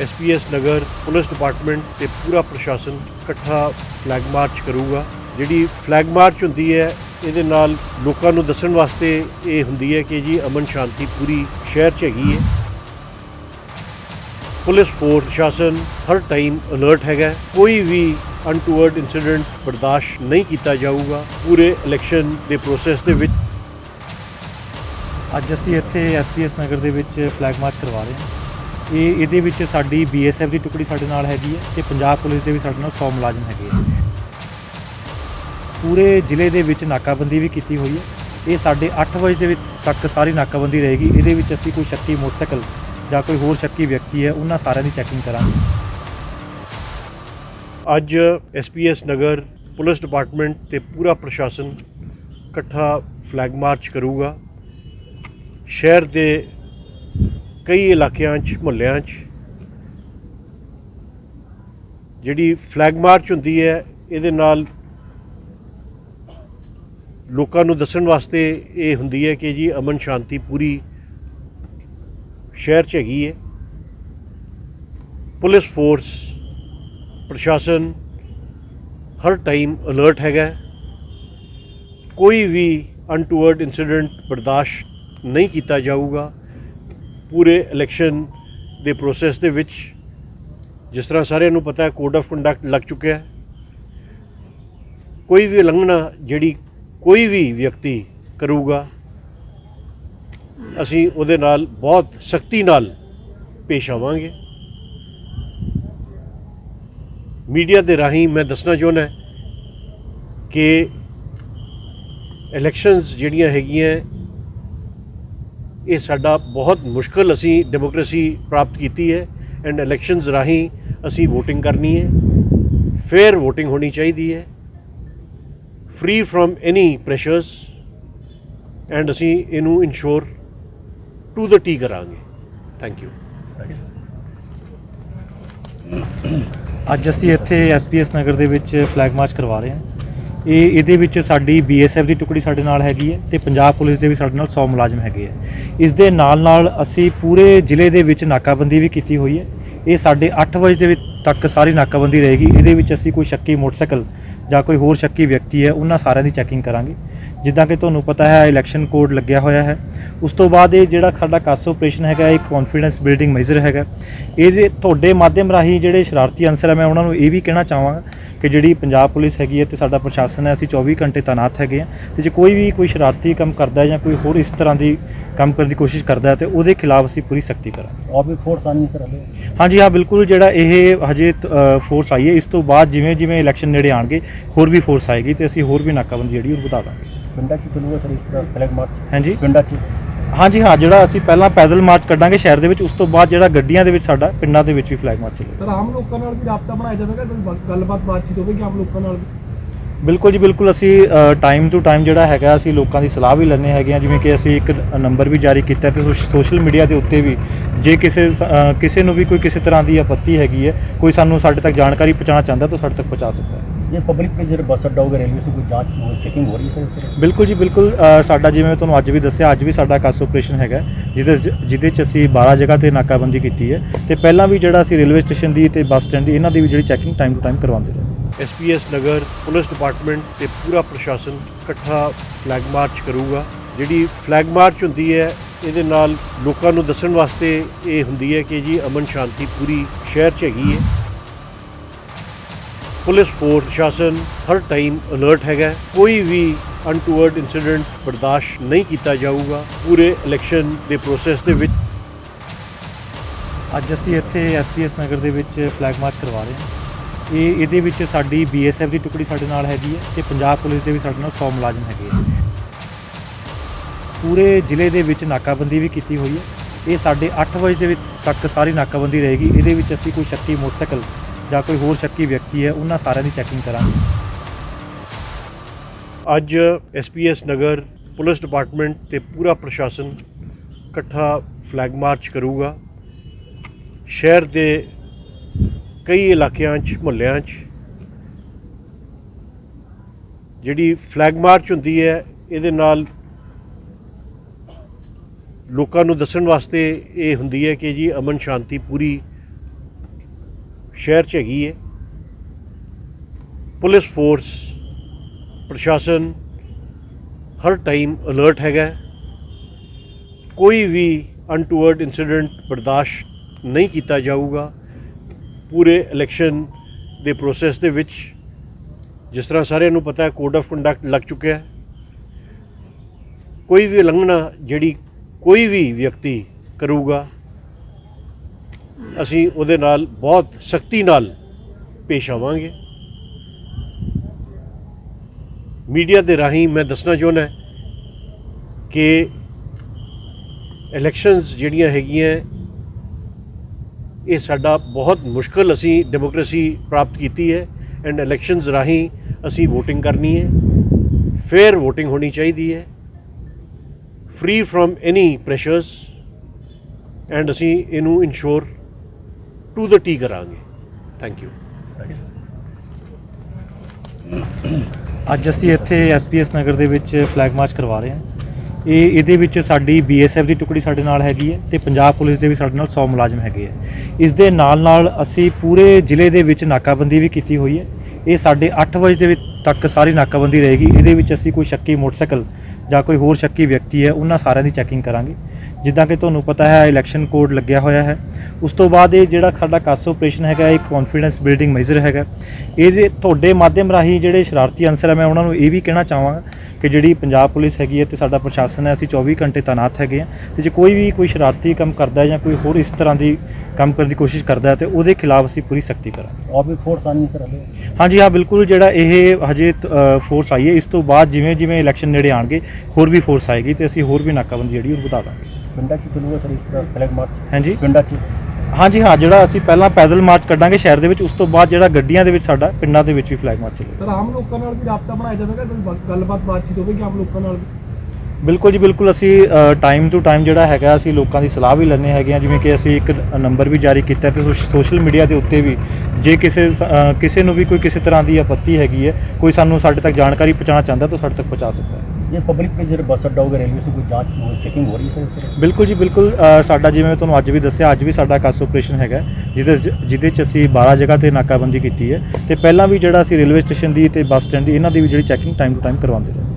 SPS ਨਗਰ, police department ਤੇ ਪੂਰਾ ਪ੍ਰਸ਼ਾਸਨ ਇਕੱਠਾ ਫਲੈਗ ਮਾਰਚ ਕਰੂਗਾ। ਜਿਹੜੀ ਫਲੈਗ ਮਾਰਚ ਹੁੰਦੀ ਹੈ, ਇਹਦੇ ਨਾਲ ਲੋਕਾਂ ਨੂੰ ਦੱਸਣ ਵਾਸਤੇ ਇਹ ਹੁੰਦੀ ਹੈ ਕਿ ਜੀ ਅਮਨ ਸ਼ਾਂਤੀ ਪੂਰੀ ਸ਼ਹਿਰ 'ਚ ਹੈਗੀ ਹੈ। ਪੁਲਿਸ ਫੋਰਸ ਪ੍ਰਸ਼ਾਸਨ ਹਰ ਟਾਈਮ ਅਲਰਟ ਹੈਗਾ ਕੋਈ ਵੀ ਅਨਟੂਵਰਡ ਇਨਸੀਡੈਂਟ ਬਰਦਾਸ਼ਤ ਨਹੀਂ ਕੀਤਾ ਜਾਊਗਾ ਪੂਰੇ ਇਲੈਕਸ਼ਨ ਦੇ ਪ੍ਰੋਸੈਸ ਦੇ ਵਿੱਚ। ਅੱਜ ਅਸੀਂ ਇੱਥੇ ਐਸਪੀਐਸ ਨਗਰ ਦੇ ਵਿੱਚ ਫਲੈਗ ਮਾਰਚ ਕਰਵਾ ਰਹੇ ਹਾਂ। ਇਹ ਇਹਦੇ ਵਿੱਚ ਸਾਡੀ ਬੀਐਸਐਫ ਦੀ ਟੁਕੜੀ ਸਾਡੇ ਨਾਲ ਹੈਗੀ ਹੈ ਤੇ ਪੰਜਾਬ ਪੁਲਿਸ ਦੇ ਵੀ ਸਾਡੇ ਨਾਲ 100 ਮੁਲਾਜ਼ਮ ਹੈਗੇ ਆ। ਪੂਰੇ ਜ਼ਿਲ੍ਹੇ ਦੇ ਵਿੱਚ ਨਾਕਾਬੰਦੀ ਵੀ ਕੀਤੀ ਹੋਈ ਹੈ। ਇਹ ਸਾਡੇ 8 ਵਜੇ ਦੇ ਤੱਕ ਸਾਰੀ ਨਾਕਾਬੰਦੀ ਰਹੇਗੀ। ਇਹਦੇ ਵਿੱਚ ਅਸੀਂ ਕੋਈ ਸ਼ੱਕੀ ਮੋਟਰਸਾਈਕਲ ਜਾਂ ਕੋਈ ਹੋਰ ਸ਼ੱਕੀ ਵਿਅਕਤੀ ਹੈ, ਉਹਨਾਂ ਸਾਰਿਆਂ ਦੀ ਚੈਕਿੰਗ ਕਰਾਂਗੇ। ਅੱਜ ਐਸਪੀਐਸ ਨਗਰ ਪੁਲਿਸ ਡਿਪਾਰਟਮੈਂਟ ਤੇ ਪੂਰਾ ਪ੍ਰਸ਼ਾਸਨ ਇਕੱਠਾ ਫਲੈਗ ਮਾਰਚ ਕਰੂਗਾ। ਸ਼ਹਿਰ ਦੇ ਕਈ ਇਲਾਕਿਆਂ 'ਚ, ਮੁਹੱਲਿਆਂ 'ਚ ਜਿਹੜੀ ਫਲੈਗ ਮਾਰਚ ਹੁੰਦੀ ਹੈ, ਇਹਦੇ ਨਾਲ ਲੋਕਾਂ ਨੂੰ ਦੱਸਣ ਵਾਸਤੇ ਇਹ ਹੁੰਦੀ ਹੈ ਕਿ ਜੀ ਅਮਨ ਸ਼ਾਂਤੀ ਪੂਰੀ ਸ਼ਹਿਰ 'ਚ ਹੈਗੀ ਹੈ। ਪੁਲਿਸ ਫੋਰਸ ਪ੍ਰਸ਼ਾਸਨ ਹਰ ਟਾਈਮ ਅਲਰਟ ਹੈਗਾ ਕੋਈ ਵੀ ਅਨਟੂਵਰਡ ਇਨਸੀਡੈਂਟ ਬਰਦਾਸ਼ਤ ਨਹੀਂ ਕੀਤਾ ਜਾਊਗਾ। ਪੂਰੇ ਇਲੈਕਸ਼ਨ ਦੇ ਪ੍ਰੋਸੈਸ ਦੇ ਵਿੱਚ ਜਿਸ ਤਰ੍ਹਾਂ ਸਾਰਿਆਂ ਨੂੰ ਪਤਾ ਹੈ ਕੋਡ ਆਫ ਕੰਡਕਟ ਲੱਗ ਚੁੱਕਿਆ ਹੈ। ਕੋਈ ਵੀ ਉਲੰਘਣਾ ਜਿਹੜੀ ਕੋਈ ਵੀ ਵਿਅਕਤੀ ਕਰੂਗਾ, ਅਸੀਂ ਉਹਦੇ ਨਾਲ ਬਹੁਤ ਸਖਤੀ ਨਾਲ ਪੇਸ਼ ਆਵਾਂਗੇ। ਮੀਡੀਆ ਦੇ ਰਾਹੀਂ ਮੈਂ ਦੱਸਣਾ ਚਾਹੁੰਦਾ ਕਿ ਇਲੈਕਸ਼ਨਸ ਜਿਹੜੀਆਂ ਹੈਗੀਆਂ ਇਹ ਸਾਡਾ ਬਹੁਤ ਮੁਸ਼ਕਲ ਅਸੀਂ ਡੈਮੋਕ੍ਰੇਸੀ ਪ੍ਰਾਪਤ ਕੀਤੀ ਹੈ ਐਂਡ ਇਲੈਕਸ਼ਨਸ ਰਾਹੀਂ ਅਸੀਂ VOTING ਕਰਨੀ ਹੈ। ਫੇਅਰ VOTING ਹੋਣੀ ਚਾਹੀਦੀ ਹੈ। Free from any pressures and ਅਸੀਂ ਇਹਨੂੰ ਇਨਸ਼ੋਰ ਟੂ ਦ ਟੀ ਕਰਾਂਗੇ। ਥੈਂਕ ਯੂ ਅੱਜ ਅਸੀਂ ਇੱਥੇ ਐਸਪੀਐਸ ਨਗਰ ਦੇ ਵਿੱਚ ਫਲੈਗ ਮਾਰਚ ਕਰਵਾ ਰਹੇ ਹਾਂ। ਇਹ ਇਹਦੇ ਵਿੱਚ ਸਾਡੀ ਬੀਐਸਐਫ ਦੀ ਟੁਕੜੀ ਸਾਡੇ ਨਾਲ ਹੈਗੀ ਹੈ ਤੇ ਪੰਜਾਬ ਪੁਲਿਸ ਦੇ ਵੀ ਸਾਡੇ ਨਾਲ 100 ਮੁਲਾਜ਼ਮ ਹੈਗੇ ਹੈ। ਇਸ ਦੇ ਨਾਲ ਨਾਲ ਅਸੀਂ ਪੂਰੇ ਜ਼ਿਲ੍ਹੇ ਦੇ ਵਿੱਚ ਨਾਕਾਬੰਦੀ ਵੀ ਕੀਤੀ ਹੋਈ ਹੈ। ਇਹ ਸਾਡੇ 8 ਵਜੇ ਦੇ ਤੱਕ ਸਾਰੀ ਨਾਕਾਬੰਦੀ ਰਹੇਗੀ। ਇਹਦੇ ਵਿੱਚ ਅਸੀਂ ਕੋਈ ਸ਼ੱਕੀ ਮੋਟਰਸਾਈਕਲ ਜਾਂ ਕੋਈ ਹੋਰ ਸ਼ੱਕੀ ਵਿਅਕਤੀ ਹੈ, ਉਹਨਾਂ ਸਾਰਿਆਂ ਦੀ ਚੈਕਿੰਗ ਕਰਾਂਗੇ। ਜਿੱਦਾਂ ਕਿ ਤੁਹਾਨੂੰ ਪਤਾ ਹੈ, ਇਲੈਕਸ਼ਨ ਕੋਡ ਲੱਗਿਆ ਹੋਇਆ ਹੈ। ਉਸ ਤੋਂ ਬਾਅਦ ਇਹ ਜਿਹੜਾ ਸਾਡਾ ਕਾਸ ਆਪਰੇਸ਼ਨ ਹੈਗਾ, ਇਹ ਕੌਨਫੀਡੈਂਸ ਬਿਲਡਿੰਗ ਮੈਜਰ ਹੈਗਾ। ਇਹਦੇ ਤੁਹਾਡੇ ਮਾਧਿਅਮ ਰਾਹੀਂ ਜਿਹੜੇ ਸ਼ਰਾਰਤੀ ਅਨਸਰ ਹੈ ਮੈਂ ਉਹਨਾਂ ਨੂੰ ਇਹ ਵੀ ਕਹਿਣਾ ਚਾਹਾਂਗਾ ਕਿ ਜਿਹੜੀ ਪੰਜਾਬ ਪੁਲਿਸ ਹੈਗੀ ਹੈ ਤੇ ਸਾਡਾ ਪ੍ਰਸ਼ਾਸਨ ਹੈ ਅਸੀਂ 24 ਘੰਟੇ ਤਾਇਨਾਤ ਹੈਗੇ ਆ ਤੇ ਜੇ ਕੋਈ ਵੀ ਕੋਈ ਸ਼ਰਾਰਤੀ ਕੰਮ ਕਰਦਾ ਹੈ ਜਾਂ ਕੋਈ ਹੋਰ ਇਸ ਤਰ੍ਹਾਂ ਦੀ ਕੰਮ ਕਰਨ ਦੀ ਕੋਸ਼ਿਸ਼ ਕਰਦਾ ਹੈ ਤੇ ਉਹਦੇ ਖਿਲਾਫ ਅਸੀਂ ਪੂਰੀ ਸਖਤੀ ਕਰਾਂਗੇ और भी फोर्स आनी है सर हमें ਹਾਂਜੀ ਹਾਂ ਬਿਲਕੁਲ ਜਿਹੜਾ ਇਹ ਹਜੇ ਫੋਰਸ ਆਈ ਹੈ ਇਸ ਤੋਂ ਬਾਅਦ ਜਿਵੇਂ ਜਿਵੇਂ ਇਲੈਕਸ਼ਨ ਨੇੜੇ ਆਣਗੇ ਹੋਰ ਵੀ ਫੋਰਸ ਆਏਗੀ ਤੇ ਅਸੀਂ ਹੋਰ ਵੀ ਨਾਕਾਬੰਦੀ ਜਿਹੜੀ ਉਹ ਵਧਾ ਦਾਂਗੇ पिंडा की चलूगा सर इस तरह फ्लैग मार्च ਹਾਂਜੀ पिंडा की ਹਾਂਜੀ ਹਾਂ ਜਿਹੜਾ ਅਸੀਂ ਪਹਿਲਾਂ ਪੈਦਲ ਮਾਰਚ ਕੱਢਾਂਗੇ ਸ਼ਹਿਰ ਦੇ ਵਿੱਚ ਉਸ ਤੋਂ ਬਾਅਦ ਜਿਹੜਾ ਗੱਡੀਆਂ ਦੇ ਵਿੱਚ ਸਾਡਾ ਪਿੰਡਾਂ ਦੇ ਵਿੱਚ ਵੀ ਫਲੈਗ ਮਾਰਚ ਚੱਲੇਗਾ। ਸਰ ਆਮ ਲੋਕਾਂ ਨਾਲ ਵੀ ਰਾਬਤਾ ਬਣਾਇਆ ਜਾਵੇਗਾ ਕੋਈ ਗੱਲਬਾਤ ਬਾਤਚੀਤ ਹੋਵੇਗੀ ਆਮ ਲੋਕਾਂ ਨਾਲ ਵੀ? ਬਿਲਕੁਲ ਜੀ ਬਿਲਕੁਲ ਅਸੀਂ ਟਾਈਮ ਟੂ ਟਾਈਮ ਜਿਹੜਾ ਹੈਗਾ ਅਸੀਂ ਲੋਕਾਂ ਦੀ ਸਲਾਹ ਵੀ ਲੈਂਦੇ ਹੈਗੇ ਆ ਜਿਵੇਂ ਕਿ ਅਸੀਂ ਇੱਕ ਨੰਬਰ ਵੀ ਜਾਰੀ ਕੀਤਾ ਤੇ ਸੋਸ਼ਲ ਮੀਡੀਆ ਦੇ ਉੱਤੇ ਵੀ ਜੇ ਕਿਸੇ ਕਿਸੇ ਨੂੰ ਵੀ ਕੋਈ ਕਿਸੇ ਤਰ੍ਹਾਂ ਦੀ ਆਪੱਤੀ ਹੈਗੀ ਹੈ ਕੋਈ ਸਾਨੂੰ ਸਾਡੇ ਤੱਕ ਜਾਣਕਾਰੀ ਪਹੁੰਚਾਉਣਾ ਚਾਹੁੰਦਾ ਤਾਂ ਸਾਡੇ ਤੱਕ ਪਹੁੰਚਾ ਸਕਦਾ ਹੈ। ਜੇ ਪਬਲਿਕ ਵਿੱਚ ਜਿਹੜੇ ਬੱਸ ਅੱਡਾ ਹੋਗਾ ਰੇਲਵੇ ਤੋਂ ਕੋਈ ਜਾਂਚ ਹੋ ਚੈਕਿੰਗ ਹੋ ਰਹੀ ਹੈ ਸਰ ਬਿਲਕੁਲ ਜੀ ਬਿਲਕੁਲ ਸਾਡਾ ਜਿਵੇਂ ਤੁਹਾਨੂੰ ਅੱਜ ਵੀ ਦੱਸਿਆ ਅੱਜ ਵੀ ਸਾਡਾ ਕਾਸ ਆਪਰੇਸ਼ਨ ਹੈਗਾ ਜਿਹਦੇ ਜਿਹਦੇ ਚ ਅਸੀਂ 12 ਜਗ੍ਹਾ ਤੇ ਨਾਕਾਬੰਦੀ ਕੀਤੀ ਹੈ ਤੇ ਪਹਿਲਾਂ ਵੀ ਜਿਹੜਾ ਅਸੀਂ ਰੇਲਵੇ ਸਟੇਸ਼ਨ ਦੀ ਤੇ ਬੱਸ ਸਟੈਂਡ ਦੀ ਇਹਨਾਂ ਦੀ ਵੀ ਜਿਹੜੀ ਚੈਕਿੰਗ ਟਾਈਮ ਟੂ ਟਾਈਮ ਕਰਵਾਉਂਦੇ ਰਹੇ। ਐਸਪੀਐਸ ਨਗਰ ਪੁਲਿਸ ਡਿਪਾਰਟਮੈਂਟ ਤੇ ਪੂਰਾ ਪ੍ਰਸ਼ਾਸਨ ਇਕੱਠਾ ਫਲੈਗ ਮਾਰਚ ਕਰੂਗਾ। ਜਿਹੜੀ ਫਲੈਗ ਮਾਰਚ ਹੁੰਦੀ ਹੈ ਇਹਦੇ ਨਾਲ ਲੋਕਾਂ ਨੂੰ ਦੱਸਣ ਵਾਸਤੇ ਇਹ ਹੁੰਦੀ ਹੈ ਕਿ ਜੀ ਅਮਨ ਸ਼ਾਂਤੀ ਪੂਰੀ ਸ਼ਹਿਰ 'ਚ ਹੈਗੀ ਹੈ। ਪੁਲਿਸ ਫੋਰਸ, ਪ੍ਰਸ਼ਾਸਨ ਹਰ ਟਾਈਮ ਅਲਰਟ ਹੈਗਾ ਕੋਈ ਵੀ ਅਨਟੂਵਰਡ ਇਨਸੀਡੈਂਟ ਬਰਦਾਸ਼ਤ ਨਹੀਂ ਕੀਤਾ ਜਾਊਗਾ ਪੂਰੇ ਇਲੈਕਸ਼ਨ ਦੇ ਪ੍ਰੋਸੈਸ ਦੇ ਵਿੱਚ। ਅੱਜ ਅਸੀਂ ਇੱਥੇ ਐਸਪੀਐਸ ਨਗਰ ਦੇ ਵਿੱਚ ਫਲੈਗ ਮਾਰਚ ਕਰਵਾ ਰਹੇ ਹਾਂ। ਇਹ, ਇਹਦੇ ਵਿੱਚ ਸਾਡੀ ਬੀਐਸਐਫ ਦੀ ਟੁਕੜੀ ਸਾਡੇ ਨਾਲ ਹੈਗੀ ਹੈ ਤੇ ਪੰਜਾਬ ਪੁਲਿਸ ਦੇ ਵੀ ਸਾਡੇ ਨਾਲ 100 ਮੁਲਾਜ਼ਮ ਹੈਗੇ ਆ ਪੂਰੇ ਜ਼ਿਲ੍ਹੇ ਦੇ ਵਿੱਚ ਨਾਕਾਬੰਦੀ ਵੀ ਕੀਤੀ ਹੋਈ ਹੈ। ਇਹ ਸਾਡੇ 8 ਵਜੇ ਦੇ ਤੱਕ ਸਾਰੀ ਨਾਕਾਬੰਦੀ ਰਹੇਗੀ। ਇਹਦੇ ਵਿੱਚ ਅਸੀਂ ਕੋਈ ਸ਼ੱਕੀ ਮੋਟਰਸਾਈਕਲ ਜਾਂ ਕੋਈ ਹੋਰ ਸ਼ੱਕੀ ਵਿਅਕਤੀ ਹੈ, ਉਹਨਾਂ ਸਾਰਿਆਂ ਦੀ ਚੈਕਿੰਗ ਕਰਾਂਗੇ। ਅੱਜ ਐਸਪੀਐਸ ਨਗਰ ਪੁਲਿਸ ਡਿਪਾਰਟਮੈਂਟ ਤੇ ਪੂਰਾ ਪ੍ਰਸ਼ਾਸਨ ਇਕੱਠਾ ਫਲੈਗ ਮਾਰਚ ਕਰੂਗਾ। ਸ਼ਹਿਰ ਦੇ ਕਈ ਇਲਾਕਿਆਂ 'ਚ, ਮੁਹੱਲਿਆਂ 'ਚ ਜਿਹੜੀ ਫਲੈਗ ਮਾਰਚ ਹੁੰਦੀ ਹੈ, ਇਹਦੇ ਨਾਲ ਲੋਕਾਂ ਨੂੰ ਦੱਸਣ ਵਾਸਤੇ ਇਹ ਹੁੰਦੀ ਹੈ ਕਿ ਜੀ ਅਮਨ ਸ਼ਾਂਤੀ ਪੂਰੀ ਸ਼ਹਿਰ 'ਚ ਹੈਗੀ ਹੈ ਪੁਲਿਸ ਫੋਰਸ, ਪ੍ਰਸ਼ਾਸਨ ਹਰ ਟਾਈਮ ਅਲਰਟ ਹੈਗਾ ਕੋਈ ਵੀ ਅਨਟੂਵਰਡ ਇਨਸੀਡੈਂਟ ਬਰਦਾਸ਼ਤ ਨਹੀਂ ਕੀਤਾ ਜਾਊਗਾ। ਪੂਰੇ ਇਲੈਕਸ਼ਨ ਦੇ ਪ੍ਰੋਸੈਸ ਦੇ ਵਿੱਚ, ਜਿਸ ਤਰ੍ਹਾਂ ਸਾਰਿਆਂ ਨੂੰ ਪਤਾ ਹੈ, ਕੋਡ ਆਫ ਕੰਡਕਟ ਲੱਗ ਚੁੱਕਿਆ ਹੈ। ਕੋਈ ਵੀ ਉਲੰਘਣਾ ਜਿਹੜੀ ਕੋਈ ਵੀ ਵਿਅਕਤੀ ਕਰੂਗਾ ਅਸੀਂ ਉਹਦੇ ਨਾਲ ਬਹੁਤ ਸਖਤੀ ਨਾਲ ਪੇਸ਼ ਆਵਾਂਗੇ। ਮੀਡੀਆ ਦੇ ਰਾਹੀਂ ਮੈਂ ਦੱਸਣਾ ਚਾਹੁੰਦਾ ਕਿ ਇਲੈਕਸ਼ਨਸ ਜਿਹੜੀਆਂ ਹੈਗੀਆਂ, ਇਹ ਸਾਡਾ ਬਹੁਤ ਮੁਸ਼ਕਲ ਅਸੀਂ ਡੈਮੋਕ੍ਰੇਸੀ ਪ੍ਰਾਪਤ ਕੀਤੀ ਹੈ ਐਂਡ ਇਲੈਕਸ਼ਨਸ ਰਾਹੀਂ ਅਸੀਂ VOTING ਕਰਨੀ ਹੈ। ਫੇਅਰ VOTING ਹੋਣੀ ਚਾਹੀਦੀ ਹੈ। Free from any pressures and ਅਸੀਂ ਇਹਨੂੰ ਇਨਸ਼ੋਰ ਟੂ ਦ ਟੀ ਕਰਾਂਗੇ ਥੈਂਕ ਯੂ ਅੱਜ ਅਸੀਂ ਇੱਥੇ ਐਸਪੀਐਸ ਨਗਰ ਦੇ ਵਿੱਚ ਫਲੈਗ ਮਾਰਚ ਕਰਵਾ ਰਹੇ ਹਾਂ। ਇਹ ਇਹਦੇ ਵਿੱਚ ਸਾਡੀ ਬੀਐਸਐਫ ਦੀ ਟੁਕੜੀ ਸਾਡੇ ਨਾਲ ਹੈਗੀ ਹੈ ਤੇ ਪੰਜਾਬ ਪੁਲਿਸ ਦੇ ਵੀ ਸਾਡੇ ਨਾਲ 100 ਮੁਲਾਜ਼ਮ ਹੈਗੇ ਹੈ। ਇਸ ਦੇ ਨਾਲ ਨਾਲ ਅਸੀਂ ਪੂਰੇ ਜ਼ਿਲ੍ਹੇ ਦੇ ਵਿੱਚ ਨਾਕਾਬੰਦੀ ਵੀ ਕੀਤੀ ਹੋਈ ਹੈ। ਇਹ ਸਾਡੇ 8 ਵਜੇ ਦੇ ਤੱਕ ਸਾਰੀ ਨਾਕਾਬੰਦੀ ਰਹੇਗੀ। ਇਹਦੇ ਵਿੱਚ ਅਸੀਂ ਕੋਈ ਸ਼ੱਕੀ ਮੋਟਰਸਾਈਕਲ ਜਾਂ ਕੋਈ ਹੋਰ ਸ਼ੱਕੀ ਵਿਅਕਤੀ ਹੈ, ਉਹਨਾਂ ਸਾਰਿਆਂ ਦੀ ਚੈਕਿੰਗ ਕਰਾਂਗੇ। ਜਿੱਦਾਂ ਕਿ ਤੁਹਾਨੂੰ ਪਤਾ ਹੈ ਇਲੈਕਸ਼ਨ ਕੋਡ ਲੱਗਿਆ ਹੋਇਆ ਹੈ। ਉਸ ਤੋਂ ਬਾਅਦ ਇਹ ਜਿਹੜਾ ਸਾਡਾ ਕਾਸ ਆਪਰੇਸ਼ਨ ਹੈਗਾ ਇਹ ਕੌਨਫੀਡੈਂਸ ਬਿਲਡਿੰਗ ਮੈਜ਼ਰ ਹੈਗਾ। ਇਹਦੇ ਤੁਹਾਡੇ ਮਾਧਿਅਮ ਰਾਹੀਂ ਜਿਹੜੇ ਸ਼ਰਾਰਤੀ ਅੰਸਰ ਹੈ ਮੈਂ ਉਹਨਾਂ ਨੂੰ ਇਹ ਵੀ ਕਹਿਣਾ ਚਾਹਾਂਗਾ ਕਿ ਜਿਹੜੀ ਪੰਜਾਬ ਪੁਲਿਸ ਹੈਗੀ ਹੈ ਤੇ ਸਾਡਾ ਪ੍ਰਸ਼ਾਸਨ ਹੈ ਅਸੀਂ 24 ਘੰਟੇ ਤਾਇਨਾਤ ਹੈਗੇ ਆ ਤੇ ਜੇ ਕੋਈ ਵੀ ਕੋਈ ਸ਼ਰਾਰਤੀ ਕੰਮ ਕਰਦਾ ਹੈ ਜਾਂ ਕੋਈ ਹੋਰ ਇਸ ਤਰ੍ਹਾਂ ਦੀ ਕੰਮ ਕਰਨ ਦੀ ਕੋਸ਼ਿਸ਼ ਕਰਦਾ ਹੈ ਤੇ ਉਹਦੇ ਖਿਲਾਫ ਅਸੀਂ ਪੂਰੀ ਸਖਤੀ ਕਰਾਂਗੇ। ਆਪ ਵੀ ਫੋਰਸ ਆਣੀ ਸਰ ਹਲੇ? ਹਾਂਜੀ ਹਾਂ ਬਿਲਕੁਲ ਜਿਹੜਾ ਇਹ ਹਜੇ ਫੋਰਸ ਆਈ ਹੈ ਇਸ ਤੋਂ ਬਾਅਦ ਜਿਵੇਂ ਜਿਵੇਂ ਇਲੈਕਸ਼ਨ ਨੇੜੇ ਆਣਗੇ ਹੋਰ ਵੀ ਫੋਰਸ ਆਏਗੀ ਤੇ ਅਸੀਂ ਹੋਰ ਵੀ ਨਾਕਾਬੰਦੀ ਜਿਹੜੀ ਉਹ ਵਧਾ ਦਾਂਗੇ। ਪਿੰਡਾਂ 'ਚ ਹਾਂ ਜਿਹੜਾ ਅਸੀਂ ਪਹਿਲਾਂ ਪੈਦਲ ਮਾਰਚ ਕੱਢਾਂਗੇ ਸ਼ਹਿਰ ਦੇ ਵਿੱਚ ਉਸ ਤੋਂ ਬਾਅਦ ਜਿਹੜਾ ਗੱਡੀਆਂ ਦੇ ਵਿੱਚ ਸਾਡਾ ਪਿੰਡਾਂ ਦੇ ਵਿੱਚ ਵੀ ਫਲੈਗ ਮਾਰਚ ਚੱਲੇਗਾ। ਸਰ ਆਮ ਲੋਕਾਂ ਨਾਲ ਵੀ ਰابطਾ ਬਣਾਇਆ ਜਾਵੇਗਾ ਕੋਈ ਗੱਲਬਾਤ ਬਾਤਚੀਤ ਹੋਵੇਗੀ ਆਮ ਲੋਕਾਂ ਨਾਲ? ਬਿਲਕੁਲ ਜੀ ਬਿਲਕੁਲ ਅਸੀਂ ਟਾਈਮ ਟੂ ਟਾਈਮ ਜਿਹੜਾ ਹੈਗਾ ਅਸੀਂ ਲੋਕਾਂ ਦੀ ਸਲਾਹ ਵੀ ਲੈਣੇ ਹੈਗੇ ਆ ਜਿਵੇਂ ਕਿ ਅਸੀਂ ਇੱਕ ਨੰਬਰ ਵੀ ਜਾਰੀ ਕੀਤਾ ਤੇ ਸੋਸ਼ਲ ਮੀਡੀਆ ਦੇ ਉੱਤੇ ਵੀ ਜੇ ਕਿਸੇ ਕਿਸੇ ਨੂੰ ਵੀ ਕੋਈ ਕਿਸੇ ਤਰ੍ਹਾਂ ਦੀ ਆਪੱਤੀ ਹੈਗੀ ਹੈ ਕੋਈ ਸਾਨੂੰ ਸਾਡੇ ਤੱਕ ਜਾਣਕਾਰੀ ਪਹੁੰਚਾਉਣਾ ਚਾਹੁੰਦਾ ਤਾਂ ਸਾਡੇ ਤੱਕ ਪਹੁੰਚਾ ਸਕਦਾ ਹੈ। ਜੇ ਪਬਲਿਕ ਵਿੱਚ ਜਿਹੜੇ ਬੱਸ ਅੱਡਾ ਹੋਗਾ ਰੇਲਵੇ ਤੋਂ ਕੋਈ ਜਾਂਚ ਹੋ ਚੈਕਿੰਗ ਹੋ ਰਹੀ ਹੈ ਸਰ ਬਿਲਕੁਲ ਜੀ, ਬਿਲਕੁਲ ਸਾਡਾ ਜਿਵੇਂ ਤੁਹਾਨੂੰ ਅੱਜ ਵੀ ਦੱਸਿਆ, ਅੱਜ ਵੀ ਸਾਡਾ ਕਾਸ ਆਪਰੇਸ਼ਨ ਹੈਗਾ ਜਿਹਦੇ ਜਿਹਦੇ ਚ ਅਸੀਂ 12 ਜਗ੍ਹਾ ਤੇ ਨਾਕਾਬੰਦੀ ਕੀਤੀ ਹੈ ਤੇ ਪਹਿਲਾਂ ਵੀ ਜਿਹੜਾ ਅਸੀਂ ਰੇਲਵੇ ਸਟੇਸ਼ਨ ਦੀ ਤੇ ਬੱਸ ਸਟੈਂਡ ਦੀ, ਇਹਨਾਂ ਦੀ ਵੀ ਜਿਹੜੀ ਚੈਕਿੰਗ ਟਾਈਮ ਟੂ ਟਾਈਮ ਕਰਵਾਉਂਦੇ ਰਹੇ।